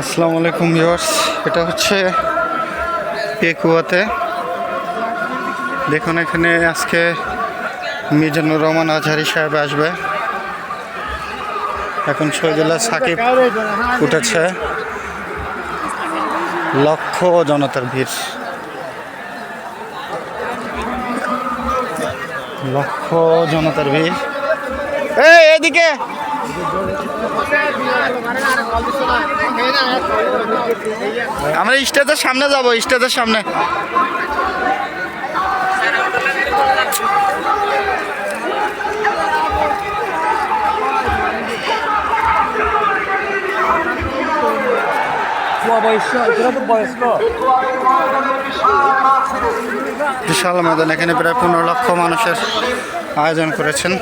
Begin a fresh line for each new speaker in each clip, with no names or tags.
আসসালামু আলাইকুম ভিউয়ার্স। এটা হচ্ছে পেকুয়াতে দেখুন এখানে আজকে মিজানুর রহমান আজহারি সাহেব আসবে। এখন শহীদুল্লাহ সাকিব উঠেছে। লক্ষ জনতার ভিড়। লক্ষ জনতার ভিড়। এদিকে আমরা স্টেজের সামনে যাব, স্টেজের সামনে। বিশাল ময়দান, এখানে প্রায় পনেরো লক্ষ মানুষের আয়োজন করেছেন।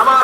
আমার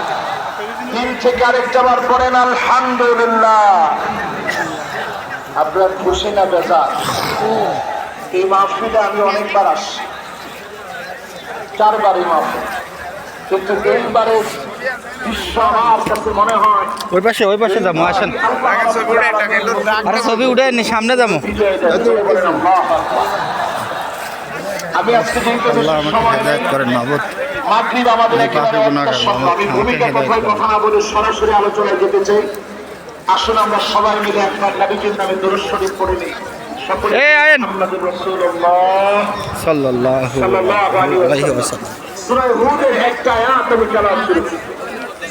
তিন থেকে আরেকটা বার পড়েন আলহামদুলিল্লাহ। আপনার খুশি না বেজা এই মাহফিলে আমি অনেকবার আসছি। চারবার এই মাহফিল। কিন্তু এইবারে বিশ্ব আমার কাছে মনে হয়
ওই পাশে ওই পাশে যাব আসেন। আরে ছবি উঠে নি সামনে যাব।
আমি আজকে যেহেতু বেশি
আল্লাহ আমাকে হেদায়ত করেন মাহবুদ
মাগরিব আমাদের
আমি
একেবারে সন্ধ্যা। আমি
আমাকে
ভূমিকা
হেদায়েত
কথায় কথা না বলে সরাসরি আলোচনায় যেতে চাই। আসুন আমরা সবাই মিলে একবার নবীজির নামে দরুদ শরীফ পড়ে নিই। সকলে। মুহাম্মাদুর রাসূলুল্লাহ।
সাল্লাল্লাহু
আলাইহি ওয়াসাল্লাম। সূরা হুদের একটা আয়াত আমি তেলাওয়াত করেছি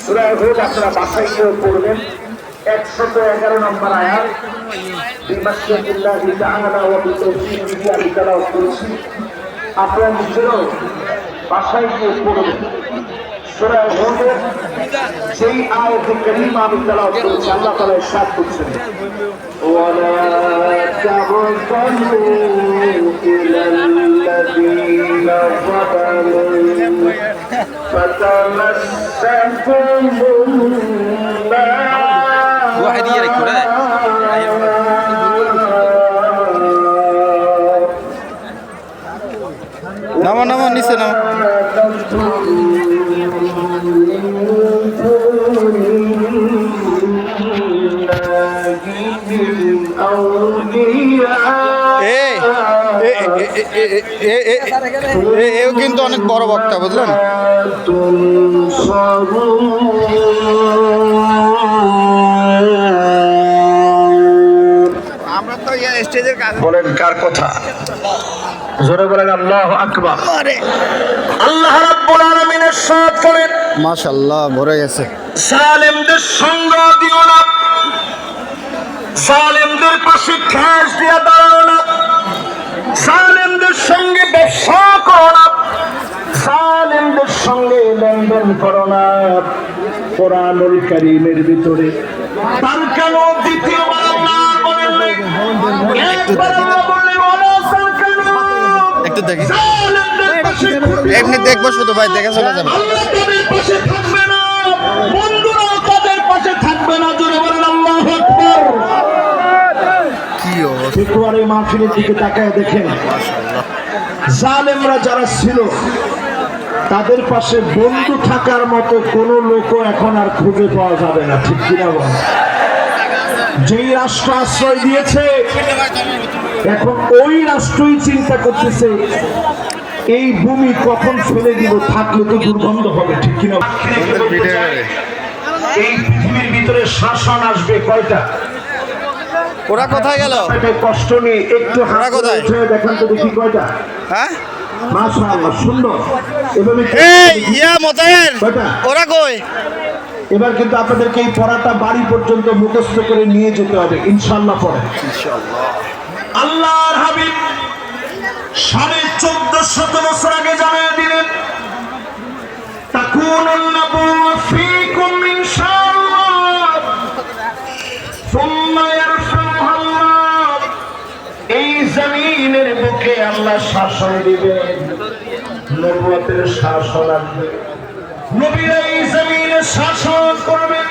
সূরা হুদ আপনারা বাসায় গিয়ে পড়বেন। 111 নম্বর আয়াত। বিমাশিয়াতিল্লাহি তাআলা ওয়া বিতৌফিকিহি আমি তেলাওয়াত করেছি। আপনারা নিজেরাও বাসায় গিয়ে পড়বেন সূরা হুদের সেই আয়াতে কারীমা আমি তেলাওয়াত করেছি আল্লাহ তাআলা ইরশাদ করছেন ولا تركنوا إلى الذين ظلموا فتمسكم النار
واحد يجري
এও কিন্তু অনেক বড় বক্তা বুঝলেন? আমরা তো স্টেজের কাছে
বলেন কার কথা? জোরে বলেন আল্লাহ আকবার। আল্লাহ রাব্বুল আলামিনের সাথ করেন।
মাশাল্লাহ ভরে গেছে।
সালেমদের সঙ্গ দিও না। সালেমদের পাশে খ্যাস দিয়া দাঁড়াও না। সালেমদের সঙ্গে ব্যবসা করো না। সালেমদের সঙ্গে লেনদেন করো না। কোরআনুল কারীমের ভিতরে। তার কেন দ্বিতীয়বার আল্লাহ বলেন নাই? একবার আল্লাহ বললেন, "ওয়ালা তারকানু
একটু দেখি। এমনি দেখব শুধু ভাই দেখে চলে যাবে।
ফেব্রুয়ারি মাহফিলের দিকে তাকায় দেখেন জালেমরা যারা ছিল তাদের পাশে বন্ধু থাকার মতো কোনো লোকও এখন আর খুঁজে পাওয়া যাবে না ঠিক কিনা বল? যেই রাষ্ট্র আশ্রয় দিয়েছে এখন ওই রাষ্ট্রই চিন্তা করতেছে এই ভূমি কখন ফেলে দিব থাকলে তো দুর্গন্ধ হবে ঠিক কিনা? এই পৃথিবীর ভিতরে শাসন আসবে কয়টা?
ওরা কোথায় গেল?
কষ্ট নেই একটু হাত
কোথায়?
দেখেন তো দেখি কয়টা।
হ্যাঁ?
মাশাআল্লাহ সুন্দর। এভাবে
এই ইয়া মোতায়ের? ওরা কই?
এবার কিন্তু আপনাদেরকে এই পড়াটা বাড়ি পর্যন্ত মুখস্থ করে নিয়ে যেতে হবে ইনশাআল্লাহ পড়ে আল্লাহর হাবিব সাড়ে শত বছর আগে জানিয়ে দিলেন এই জমিনের বুকে আল্লাহ শাসন দিবেন শাসন আসবে। নবীরা এই জমিনে শাসন করবেন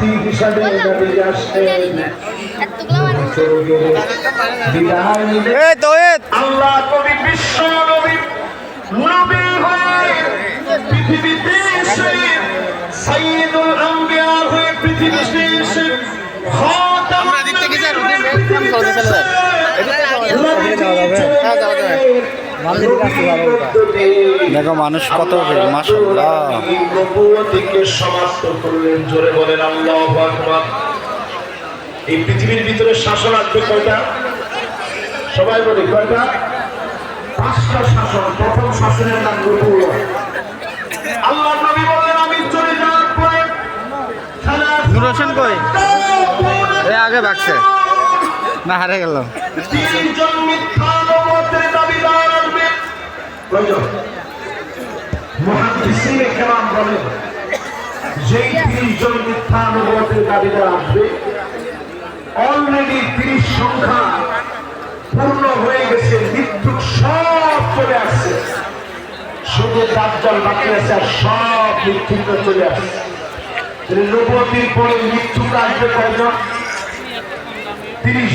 সমাপ্তি হিসাবে নবী নিবে
এ
আল্লাহ কবি বিশ্ব নবী নবী হয়ে পৃথিবীতে এসে সাইয়েদুল আম্বিয়া হয়ে পৃথিবীতে এসে খাতামুন হয়ে পৃথিবীতে
দেখো মানুষ কত ভিড়
সমাপ্ত করলেন জোরে বলেন আল্লাহু এই পৃথিবীর ভিতরে শাসন আসবে কয়টা? সবাই বলি কয়টা? পাঁচটা শাসন প্রথম শাসনের নাম নবুয়ত আল্লাহ নবী বললেন আমি চলে যাওয়ার পরে
নূর হোসেন কই? এ আগে ভাগছে। না হারে গেল।
তিনজন মিথ্যা নবুয়তের দাবিদার। আসবে কয়জন মুহাদ্দিসিনে কেরাম বলেন যেই তিরিশ মিথ্যা নবুয়তের দাবিদার আসবে অলরেডি তিরিশ সংখ্যা পূর্ণ হয়ে গেছে, মৃত্যু সব চলে আসছে। শুধু দাজ্জাল বাকি আছে আর সব মৃত্যুটা চলে আসছে। নবতির পরে মৃত্যু আসবে তিরিশ